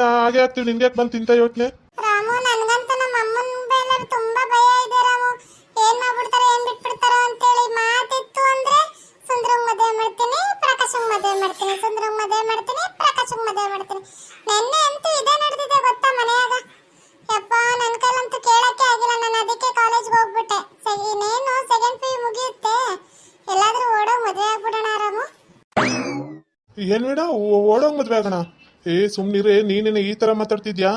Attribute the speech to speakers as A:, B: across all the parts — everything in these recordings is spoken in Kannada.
A: ವೀಣಾ ಹಾಗೆ ಆಗ್ತೀವಿ ನಿನ್ಗೆ ಬಂದು ತಿಂತ ಯೋಚನೆ?
B: ರಾಮು ನನ್ಗಂತೂ ನಮ್ಮ ಅಮ್ಮನ ಮೇಲೆ ತುಂಬಾ ಭಯ ಇದೆ ರಾಮು. ಏನ್ ಮಾಡ್ಬಿಡ್ತಾರೋ ಏನ್ ಬಿಟ್ಬಿಡ್ತಾರೋ ಅಂತೇಳಿ ಮಾತಿತ್ತು ಅಂದ್ರೆ ಸುಂದ್ರಂಗ್ ಮದುವೆ ಮಾಡ್ತೀನಿ ಪ್ರಕಾಶಂಗ್ ಮದುವೆ ಮಾಡ್ತೀನಿ ಸುಂದ್ರಂಗ್ ಮದುವೆ ಮಾಡ್ತೀನಿ ಪ್ರಕಾಶಂಗ್ ಮದುವೆ ಮಾಡ್ತೀನಿ. ನೆನ್ನೆ ಅಂತೂ ಇದೇ ನಡೆದಿದೆ ಗೊತ್ತಾ ಮನೆಯಾಗ? ಯಪ್ಪ ನನ್ನ ಕೈಲಂತೂ ಕೇಳಕ್ಕೆ ಆಗಿಲ್ಲ. ನಾನು ಅದಕ್ಕೆ ಕಾಲೇಜ್ಗೆ ಹೋಗ್ಬಿಟ್ಟೆ. ಇನ್ನೇನು ಸೆಕೆಂಡ್ ಪಿ ಮುಗಿಯುತ್ತೆ. ಎಲ್ಲಾದ್ರೂ ಓಡೋಗ್ ಮದುವೆ ಆಗ್ಬಿಡೋಣ ರಾಮು.
A: ಏನ್ ಬೇಡ ಓಡೋಂಗ್ ಮದ್ವೆ ಆಗೋಣ? ಏ ಸುಮ್ನಿರೇ ನೀನೇನೆ ಈ ತರ ಮಾತಾಡ್ತಿದ್ಯಾ?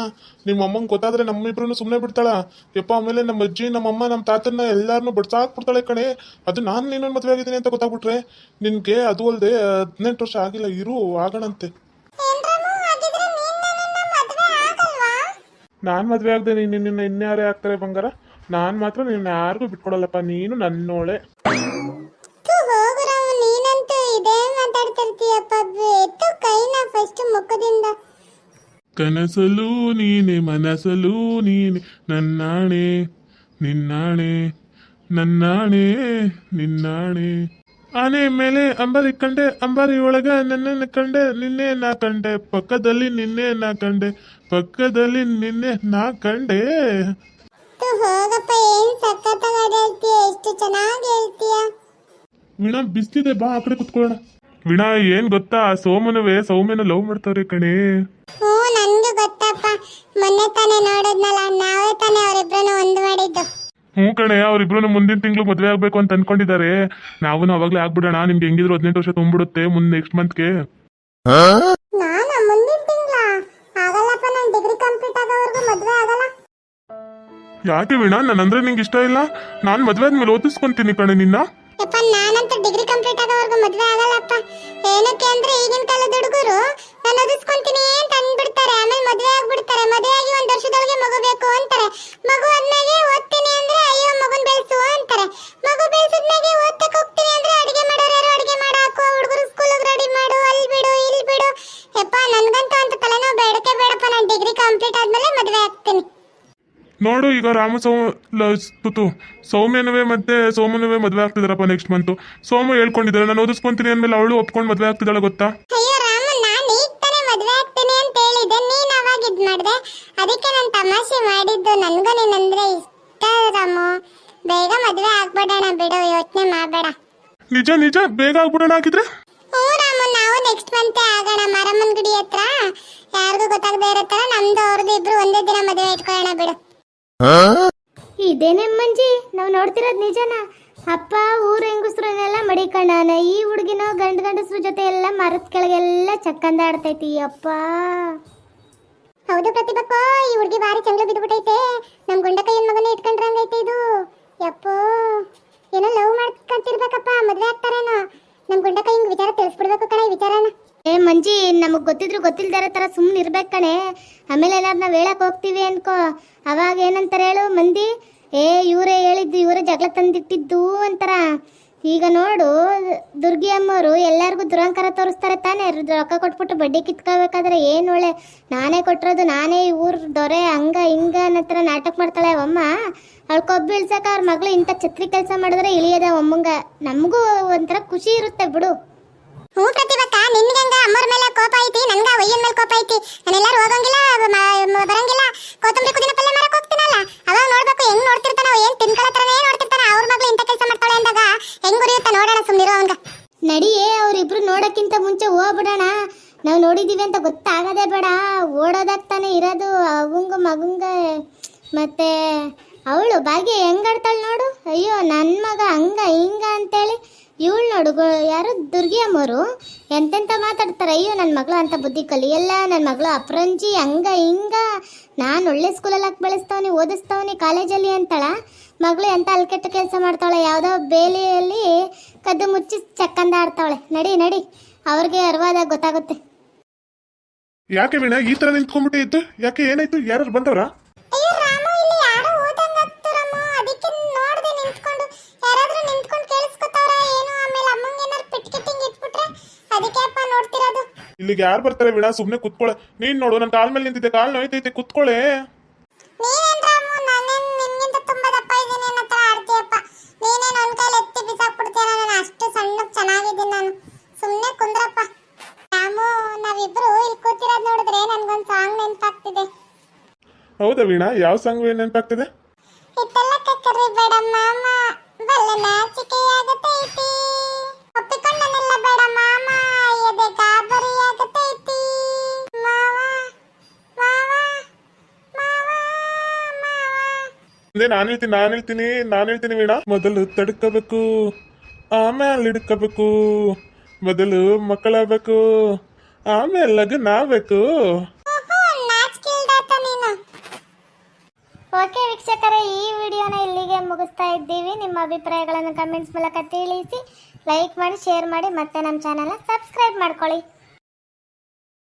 A: ನಿಮ್ಮ ಅಮ್ಮಂಗ್ ಗೊತ್ತಾದ್ರೆ ನಮ್ಮಿಬ್ರು ಸುಮ್ಮನೆ ಬಿಡ್ತಾಳ. ಯಪ್ಪ ಆಮೇಲೆ ನಮ್ಮ ಅಜ್ಜಿ ನಮ್ಮಮ್ಮ ನಮ್ಮ ತಾತನ್ನ ಎಲ್ಲಾರನ್ನೂ ಬಿಡ್ಸಾಕ್ಬಿಡ್ತಾಳೆ ಕಣೆ. ಅದು ನಾನು ನೀನೊಂದು ಮದುವೆ ಆಗಿದ್ದೀನಿ ಅಂತ ಗೊತ್ತಾಗ್ಬಿಟ್ರೆ ನಿನ್ಗೆ ಅದು ಅಲ್ಲದೆ ಹದಿನೆಂಟು ವರ್ಷ ಆಗಿಲ್ಲ. ಇರು ಆಗೋಣಂತೆ.
B: ನಾನು ನೀನ್ ಮದುವೆ
A: ನಾನ್ ಆಗದೆ ನೀನು ನಿನ್ನ ಇನ್ಯಾರೇ ಆಗ್ತಾರೆ ಬಂಗಾರ? ನಾನು ಮಾತ್ರ ನಿನ್ನ ಯಾರಿಗೂ ಬಿಟ್ಕೊಡಲ್ಲಪ್ಪ. ನೀನು ನನ್ನೋಳೆ. ಕನಸಲು ನೀನೆ ಮನಸಲು ನೀನೆ ನನ್ನಾಣೆ ನಿನ್ನಾಣೆ ನನ್ನಾಣೆ ನಿನ್ನಾಣೆ. ಆನೆ ಮೇಲೆ ಅಂಬಾರಿ ಕಂಡೆ ಅಂಬಾರಿ ಒಳಗ ನನ್ನನ್ನು ಕಂಡೆ ನಿನ್ನೆ ನಾ ಕಂಡೆ ಪಕ್ಕದಲ್ಲಿ ನಿನ್ನೆ ನಾ ಕಂಡೆ ಪಕ್ಕದಲ್ಲಿ ನಿನ್ನೆ ನಾ ಕಂಡೆ.
B: ಹೋಗಪ್ಪ ಏನ್ ಸಖತ್ತಾಗಿ ಹೇಳ್ತೀಯ ಎಷ್ಟು ಚೆನ್ನಾಗಿ ಹೇಳ್ತೀಯ?
A: ವೀಣಾ ಬಿಸ್ತಿದೆ ಬಾ ಆ ಕಡೆ ಕುತ್ಕೊಳ್ಳೋಣ. ವೀಣಾ ಏನ್ ಗೊತ್ತಾ ಸೋಮನವೇ ಸೌಮ್ಯನ ಲವ್ ಮಾಡ್ತಾರೆ ಕಣೆ.
B: ಮೊನ್ನೆ ತಾನೇ ನೋಡಿದ್ನಲ್ಲ ನಾವೇ ತಾನೇ ಅವರಿಬ್ಬರನ್ನು ಒಂದು ಮಾಡಿದ್ದು
A: ಹ್ಞೂ ಕಣೆ ಅವರಿಬ್ರು ಮುಂದಿನ ತಿಂಗಳು ಮದುವೆ ಆಗ್ಬೇಕು ಅಂತ ಅನ್ಕೊಂಡಿದ್ದಾರೆ. ನಾವು ಅವಾಗಲೇ ಆಗ್ಬಿಡೋಣ ನಿಮ್ಗೆ ಹೆಂಗಿದ್ರು ಹದಿನೆಂಟು ವರ್ಷ ತುಂಬಿಡುತ್ತೆ ಮುಂದೆ ನೆಕ್ಸ್ಟ್ ಮಂತ್ಗೆ
B: ನಾನು ಮುಂದಿನ ತಿಂಗಳ? ಆಗಲ್ಲಪ್ಪ ನಾನು ಡಿಗ್ರಿ ಕಂಪ್ಲೀಟ್ ಆಗೋವರೆಗೂ ಮದುವೆ ಆಗಲ್ಲ.
A: ಯಾಕೆ ವೀಣಾ ನನ್ನಂದ್ರೆ ನಿಂಗೆ ಇಷ್ಟ ಇಲ್ಲ? ನಾನು ಮದುವೆ ಆದ್ಮೇಲೆ ಓದಿಸ್ಕೊಂತೀನಿ ಕಣೆ ನಿನ್ನ.
B: ಯಪ್ಪ ನಾನಂತೂ ಡಿಗ್ರಿ ಕಂಪ್ಲೀಟ್ ಆಗೋವರೆಗೂ ಮದುವೆ ಆಗಲ್ಲಪ್ಪ. ಏನಕ್ಕೆ ಅಂದ್ರೆ ಈಗಿನ ಕಾಲದ ಹುಡುಗರು ನಾನು ಓದಿಸ್ಕೊಂತೀನಿ ಅಂತ ಅಂದ್ಬಿಡ್ತಾರೆ. ಆಮೇಲೆ ಮದುವೆ ಆಗ್ಬಿಡ್ತಾರೆ ಮದುವೆ ಆಗಿ ಒಂದ್ ವರ್ಷದೊಳಗೆ ಮಗು ಬೇಕು ಅಂತಾರೆ. ಮಗು ಆದ್ಮೇಲೆ ಓದ್ತೀನಿ ಅಂದ್ರೆ ಅಯ್ಯೋ ಮಗುನ್ ಬೆಳೆಸು ಅಂತಾರೆ. ಮಗು ಬೆಳೆಸಿದ್ಮೇಲೆ ಓದ್ತಕ್ಕೆ ಹೋಗ್ತೀನಿ ಅಂದ್ರೆ ಅಡಿಗೆ ಮಾಡೋರು ಯಾರು ಅಡಿಗೆ ಮಾಡಾಕು? ಹುಡುಗರು ಸ್ಕೂಲಿಗೆ ರೆಡಿ ಮಾಡು ಅಲ್ಲಿ ಬಿಡು ಇಲ್ಲಿ ಬಿಡು. ಯಪ್ಪ ನನ್ಗಂತ ಅಂತ ತಲೆನೋ ಬೇಡಕ್ಕೆ ಬೇಡಪ್ಪ ನಾನು ಡಿಗ್ರಿ ಕಂಪ್ಲೀಟ್ ಆದ್ಮೇಲೆ ಮದುವೆ ಆಗ್ತೀನಿ.
A: ನೋಡು ಈಗ ರಾಮ ಸೌ ಲ- ತುತು ಸೌಮ್ಯನವೇ ಮತ್ತೆ ಸೋಮನವೇ ಮದುವೆ ಆಗ್ತಿದಾರಪ್ಪ ನೆಕ್ಸ್ಟ್ ಮಂತ್ ಸೋಮ ಹೇಳ್ಕೊಂಡಿದ್ದಾರೆ ನಾನು ಓದಿಸ್ಕೊಂತೀನಿ ಅಂದ್ಮೇಲೆ ಅವಳು ಒಪ್ಕೊಂಡು ಮದುವೆ ಆಗ್ತಿದ್ದಾಳೆ ಗೊತ್ತಾ?
B: ಮಾಡ್ದೆ. ಅದಕ್ಕೆ ನಾನು ತಮಾಷೆ ಮಾಡಿದ್ದು ನನಗೂ ನೀನಂದ್ರೆ ಇಷ್ಟ ರಾಮು. ಬೇಗ ಮದುವೆ ಆಗ್ಬೇಡಣ ಬಿಡು ಯೋಚನೆ ಮಾಡಬೇಡ.
A: ನಿಜ ನಿಜ ಬೇಗ ಆಗ್ಬಿಡೋಣ ಆಗಿದ್ರೆ
B: ಹ್ಞೂ ರಾಮು ನಾವು ನೆಕ್ಸ್ಟ್ ಮಂತೆ ಆಗೋಣ. ಮಾರಮ್ಮನ ಗುಡಿ ಹತ್ರ. ಯಾರಿಗೂ ಗೊತ್ತಾಗದೇ ಇರೋ ಥರ ನಮ್ದು ಅವ್ರದ್ದು ಇಬ್ರು ಒಂದೇ ದಿನ ಮದುವೆ ಇಟ್ಕೊಳ್ಳೋಣ ಬಿಡು. ಇದೇನೇ ಮಂಜಿ ನಾವು ನೋಡ್ತಿರೋದು ನಿಜನಾ? ಅಪ್ಪ ಊರ ಹೆಂಗಸ್ರನ್ನೆಲ್ಲ ಮಡಿಕೊಂಡಾನ ಈ ಹುಡುಗಿನೋ ಗಂಡ ಗಂಡಸ್ರ ಜೊತೆ ಎಲ್ಲ ಮರದ ಕೆಳಗೆಲ್ಲ ಚಕ್ಕಂದಾಡ್ತೈತಿ ಅಪ್ಪ. ಪ್ರತಿಭಕ್ಕೋ ಈ ಹುಡುಗಿ ಬಾರಿ ಚಂದ್ರ ಬಿದ್ದುಬಿಟ್ಟೈತೆ ನಮ್ಮ ಗುಂಡ ಕೈಯನ್ ಮಗನೇ ಇಟ್ಕೊಂಡ್ರಂಗೈತೆ ಇದು. ಯಪ್ಪೋ, ಏನೋ ಲವ್ ಮಾಡ್ಕೊಂತಿರ್ಬೇಕಪ್ಪ, ಮದ್ವೆ ಆಗ್ತಾರೇನೋ. ನಮ್ಮ ಗುಂಡ ಕೈ ಹಿಂಗ್ ವಿಚಾರ ತಿಳಿಸ್ಬಿಡ್ಬೇಕು ಕಣ ವಿಚಾರನ. ಏ ಮಂಜಿ, ನಮಗ್ ಗೊತ್ತಿದ್ರು ಗೊತ್ತಿಲ್ದಾರ ತರ ಸುಮ್ಮನೆ ಇರ್ಬೇಕು ಕಣೆ. ಆಮೇಲೆ ಎಲ್ಲಾರು ನಾವ್ ಹೇಳಕ್ ಹೋಗ್ತೀವಿ ಅನ್ಕೋ. ಅವಾಗ ಏನಂತಾರೆ ಹೇಳು ಮಂದಿ? ಏ, ಇವರೇ ಹೇಳಿದ್ದು, ಇವರೇ ಜಗಳ ತಂದಿಟ್ಟಿದ್ದು ಅಂತಾರ. ಈಗ ನೋಡು, ದುರ್ಗಿ ಅಮ್ಮವರು ಎಲ್ಲರಿಗೂ ದುರಂಕಾರ ತೋರಿಸ್ತಾರೆ ತಾನೇ. ರೊಕ್ಕ ಕೊಟ್ಬಿಟ್ಟು ಬಡ್ಡಿ ಕಿತ್ಕೋಬೇಕಾದ್ರೆ ಏನು ಒಳ್ಳೆ? ನಾನೇ ಕೊಟ್ಟಿರೋದು ನಾನೇ ಈ ಊರ್ ದೊರೆ, ಹಂಗ ಹಿಂಗ ಅನ್ನತ್ರ ನಾಟಕ ಮಾಡ್ತಾಳೆ ಅವಮ್ಮ. ಅವಳು ಕೊಬ್ಬು ಅವ್ರ ಮಗಳು ಇಂಥ ಛತ್ರಿ ಕೆಲಸ ಮಾಡಿದ್ರೆ ಇಳಿಯದ ಒಮ್ಮಂಗ. ನಮಗೂ ಒಂಥರ ಖುಷಿ ಇರುತ್ತೆ ಬಿಡು. ಹ್ಞೂ ಪ್ರತಿಭಕ್ಕ, ನಿನ್ಗೆ ಅಮ್ಮರ ಮೇಲೆ ಕೋಪ ಐತಿ, ನನ್ಗ ಒಯ್ಯನ್ ಮೇಲೆ ಕೋಪ ಐತಿ. ನಡಿಯೇ, ಅವರಿಬ್ರು ನೋಡಕ್ಕಿಂತ ಮುಂಚೆ ಹೋಗ್ಬಿಡೋಣ. ನಾವು ನೋಡಿದೀವಿ ಅಂತ ಗೊತ್ತಾಗದೇ ಬೇಡ. ಓಡೋದಾಗ್ತಾನೆ ಇರೋದು. ಅವಂಗ, ಮಗಂಗ. ಮತ್ತೆ ಅವಳು ಭಾಗ್ಯ ಹೆಂಗಾಡ್ತಾಳೆ ನೋಡು. ಅಯ್ಯೋ ನನ್ನ ಮಗ ಹಂಗ, ಹಿಂಗ ಅಂತೇಳಿ ಇವಳು ನೋಡು ಯಾರು ದುರ್ಗಿ ಅಮ್ಮರು ಎಂತೆಂತ ಮಾತಾಡ್ತಾರೆ? ಅಯ್ಯೋ ನನ್ನ ಮಗಳು ಅಂತ ಬುದ್ಧಿ ಕಲಿ. ಎಲ್ಲ ನನ್ನ ಮಗಳು ಅಪ್ರಂಜಿ, ಹಂಗ ಹಿಂಗ. ನಾನು ಒಳ್ಳೆ ಸ್ಕೂಲಲ್ಲಿ ಹಾಕಿ ಬೆಳೆಸ್ತಾವನಿ, ಓದಿಸ್ತಾವನಿ ಕಾಲೇಜಲ್ಲಿ ಅಂತಾಳ. ಮಗಳು ಎಂತ ಅಲ್ಕೆಟ್ಟ ಕೆಲಸ ಮಾಡ್ತಾಳೆ ಯಾವುದೋ ಬೇಲಿಯಲ್ಲಿ ಕದ್ದು ಮುಚ್ಚಿ ಚಕ್ಕಂದ ಆಡ್ತಾವಳೆ ನಡಿ ನಡಿ. ಅವ್ರಿಗೆ ಅರ್ವಾದ ಗೊತ್ತಾಗುತ್ತೆ.
A: ಯಾಕೆ ವೀಣಾ, ಈ ತರ ನಿಂತ್ಕೊಂಡ್ಬಿಟ್ಟೆ ಇತ್ತು? ಯಾಕೆ ಏನಾಯ್ತು? ಯಾರು ಬಂದವ್ರಾ
B: ಅಯ್ಯೋ ರಾಮು ಇಲ್ಲಿ ಯಾರೋ ಓದಂಗ್ ಆಗ್ತಾರಮ್ಮ ಅದಕ್ಕೆ ನೋಡ್ದೆ ನಿಂತ್ಕೊಂಡು ಯಾರಾದ್ರೂ ನಿಂತ್ಕೊಂಡು ಕೇಳಿಸ್ಕೊತಾವ್ರ ಏನು ಆಮೇಲೆ ಅಮ್ಮಂಗೆ ಏನಾರು ಪಿಟ್ ಕಿಟ್ಟಿಂಗ್ ಇಟ್ಬಿಟ್ರೆ ಅದಕ್ಕೆ ಅಪ್ಪ ನೋಡ್ತಿರೋದು
A: ಇಲ್ಲಿಗೆ ಯಾರು ಬರ್ತಾರೆ ವೀಣಾ ಸುಮ್ಮನೆ ಕುತ್ಕೊಳ್ಳೆ ನೀನ್ ನೋಡು ನನ್ನ ಕಾಲ್ ಮೇಲೆ ನಿಂತಿದ್ದೆ. ಕಾಲ್ ನೋಯ್ತೈತೆ ಕುತ್ಕೊಳ್ಳೆ ಹೌದಾ ವೀಣಾ? ಯಾವ ಸಾಂಗ್ ನೆನಪಾಗ್ತಿದೆ?
B: ಕಕ್ಕರಿ ಬೇಡ ಮಾಮ. ಬಲ್ಲ ನಾಚಿಕೆಯಾಗತೈತಿ
A: ಮುಂದೆ ನಾನು ಹೇಳ್ತೀನಿ ನಾನು ಹೇಳ್ತೀನಿ ನಾನು ಹೇಳ್ತೀನಿ ವೀಣಾ. ಮೊದಲು ತಡ್ಕೋಬೇಕು, ಆಮೇಲೆ ಹಿಡ್ಕೋಬೇಕು. ಮೊದಲು ಮಕ್ಕಳಾಗಬೇಕು, ಆಮೇಲೆ ಲಗ್ನ ಆಗ್ಬೇಕು.
B: ಓಕೆ ವೀಕ್ಷಕರೇ, ಈ ವಿಡಿಯೋನ ಇಲ್ಲಿಗೆ ಮುಗಿಸ್ತಾ ಇದ್ದೀವಿ. ನಿಮ್ಮ ಅಭಿಪ್ರಾಯಗಳನ್ನು ಕಮೆಂಟ್ಸ್ ಮೂಲಕ ತಿಳಿಸಿ ಲೈಕ್ ಮಾಡಿ ಶೇರ್ ಮಾಡಿ, ಮತ್ತೆ ನಮ್ಮ ಚಾನಲ್ನ ಸಬ್ಸ್ಕ್ರೈಬ್ ಮಾಡ್ಕೊಳ್ಳಿ.